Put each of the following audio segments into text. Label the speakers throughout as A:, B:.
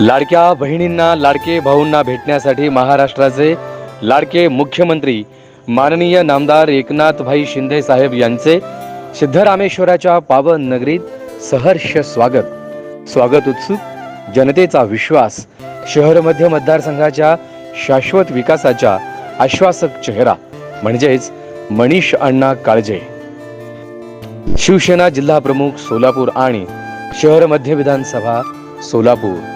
A: लाडक्या बहिणींना लाडके भाऊंना भेटण्यासाठी महाराष्ट्राचे लाडके मुख्यमंत्री माननीय नामदार एकनाथभाई शिंदे साहेब यांचे सिद्धरामेश्वराच्या पावन नगरीत सहर्ष स्वागत. स्वागत उत्सुक जनतेचा विश्वास शहर मध्य मतदारसंघाच्या शाश्वत विकासाच्या आश्वासक चेहरा म्हणजेच मनीष अण्णा काळजे. शिवसेना जिल्हा प्रमुख सोलापूर आणि शहर मध्य विधानसभा सोलापूर.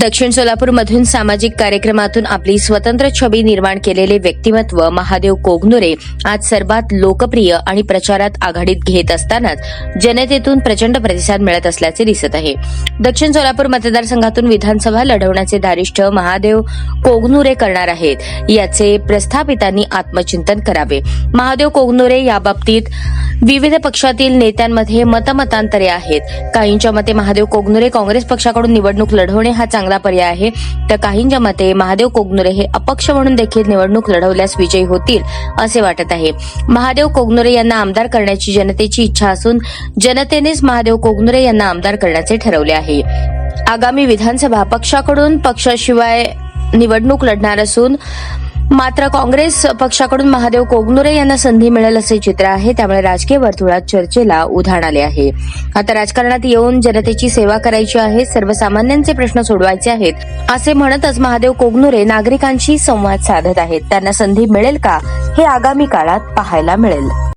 B: दक्षिण सोलापूरमधून सामाजिक कार्यक्रमातून आपली स्वतंत्र छबी निर्माण केलेले व्यक्तिमत्व महादेव कोगनुरे आज सर्वात लोकप्रिय आणि प्रचारात आघाडीत घेत असतानाच जनतेतून प्रचंड प्रतिसाद मिळत असल्याचे दिसत आहे. दक्षिण सोलापूर मतदारसंघातून विधानसभा लढवण्याचे दारिष्ठ महादेव कोगनुरे करणार आहेत. याचे प्रस्थापितांनी आत्मचिंतन करावे. महादेव कोगनुरे याबाबतीत विविध पक्षातील नेत्यांमध्ये मतमतांतरे आहेत. काहींच्या मते महादेव कोगनुरे काँग्रेस पक्षाकडून निवडणूक लढवणे हा चांगला पर्याय आहे. तर काहींच्या मते महादेव कोगनुरे हे अपक्ष म्हणून देखील निवडणूक लढवल्यास विजयी होतील असे वाटत आहे. महादेव कोगनुरे यांना आमदार करण्याची जनतेची इच्छा असून जनतेनेच महादेव कोगनुरे यांना आमदार करण्याचे ठरवले आहे. आगामी विधानसभा पक्षाकडून पक्षाशिवाय निवडणूक लढणार असून मात्र काँग्रेस पक्षाकडून महादेव कोगनुरे यांना संधी मिळेल असे चित्र आहे त्यामुळे राजकीय वर्तुळात चर्चेला उधाण आले आहे. आता राजकारणात येऊन जनतेची सेवा करायची आहे सर्वसामान्यांचे प्रश्न सोडवायचे आहेत असे म्हणतच महादेव कोगनुरे नागरिकांशी संवाद साधत आहेत. त्यांना संधी मिळेल का हे आगामी काळात पाहायला मिळेल.